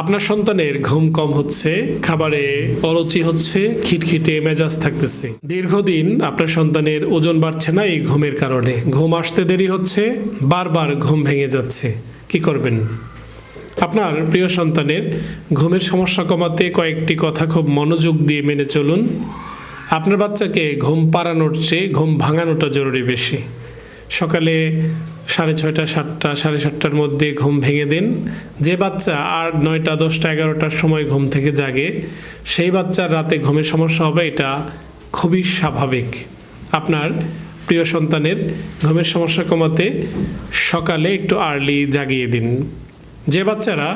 আপনার সন্তানের ঘুম কম হচ্ছে, খাবারে অরুচি হচ্ছে, খিটখিটে মেজাজ থাকতেছে। দীর্ঘদিন আপনার সন্তানের ওজন বাড়ছে না এই ঘুমের কারণে। ঘুম আসতে দেরি হচ্ছে, বারবার ঘুম ভেঙে যাচ্ছে। কি করবেন? আপনার প্রিয় সন্তানের ঘুমের সমস্যা কমাতে কয়েকটি কথা খুব মনোযোগ দিয়ে মেনে চলুন। আপনার বাচ্চাকে ঘুম পাড়ানোর চেয়ে ঘুম ভাঙানোটা জরুরি বেশি। সকালে সাড়ে ছয়টা, সাতটা, সাড়ে সাতটার মধ্যে ঘুম ভেঙে দিন। যে বাচ্চা আর নয়টা, দশটা, এগারোটার সময় ঘুম থেকে জাগে, সেই বাচ্চার রাতে ঘুমের সমস্যা হবে, এটা খুবই স্বাভাবিক। আপনার প্রিয় সন্তানের ঘুমের সমস্যা কমাতে সকালে একটু আর্লি জাগিয়ে দিন। যে বাচ্চারা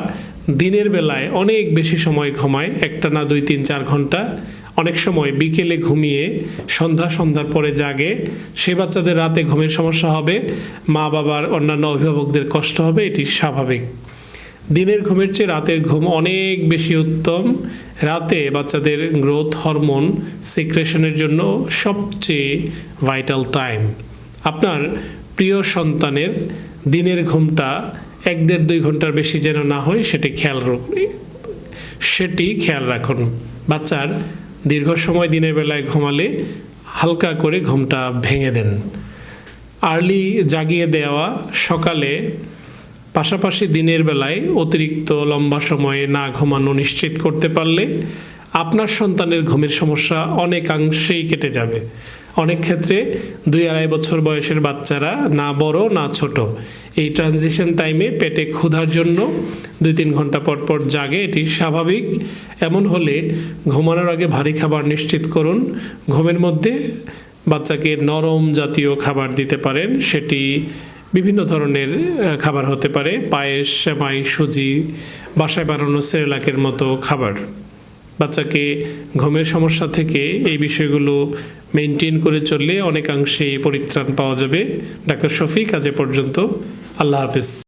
দিনের বেলায় অনেক বেশি সময় ঘুমায়, একটা না দুই, তিন, চার ঘণ্টা, অনেক সময় বিকেলে ঘুমিয়ে সন্ধ্যা, সন্ধ্যার পরে জাগে, সে বাচ্চাদের রাতে ঘুমের সমস্যা হবে, মা বাবার অন্যান্য অভিভাবকদের কষ্ট হবে, এটি স্বাভাবিক। দিনের ঘুমের চেয়ে রাতের ঘুম অনেক বেশি উত্তম। রাতে বাচ্চাদের গ্রোথ হরমোন সিক্রেশনের জন্য সবচেয়ে ভাইটাল টাইম আপনার প্রিয় সন্তানের দিনের ঘুমটা এক দেড় দুই ঘণ্টার বেশি যেন না হয়, সেটি খেয়াল সেটি খেয়াল রাখুন। বাচ্চার দীর্ঘ সময় দিনের বেলায় ঘুমালে হালকা করে ঘুমটা ভেঙে দেন। আর্লি জাগিয়ে দেওয়া সকালে পাশাপাশি দিনের বেলায় অতিরিক্ত লম্বা সময়ে না ঘুমানো নিশ্চিত করতে পারলে আপনার সন্তানের ঘুমের সমস্যা অনেকাংশেই কেটে যাবে। অনেক ক্ষেত্রে দুই আড়াই বছর বয়সের বাচ্চারা না বড়, না ছোট। এই ট্রানজিশন টাইমে পেটে ক্ষুধার জন্য দুই তিন ঘণ্টা পর পর জাগে, এটি স্বাভাবিক। এমন হলে ঘুমানোর আগে ভারী খাবার নিশ্চিত করুন। ঘুমের মধ্যে বাচ্চাকে নরম জাতীয় খাবার দিতে পারেন। সেটি বিভিন্ন ধরনের খাবার হতে পারে। পায়েস, সেমাই, সুজি, বাসায় বানানো সেরেলাকের মতো খাবার। বাচ্চাকে ঘুমের সমস্যা থেকে এই বিষয়গুলো মেনটেন করে চললে অনেকাংশে পরিত্রাণ পাওয়া যাবে। ডাক্তার শফিক, আজ পর্যন্ত। আল্লাহ হাফিজ।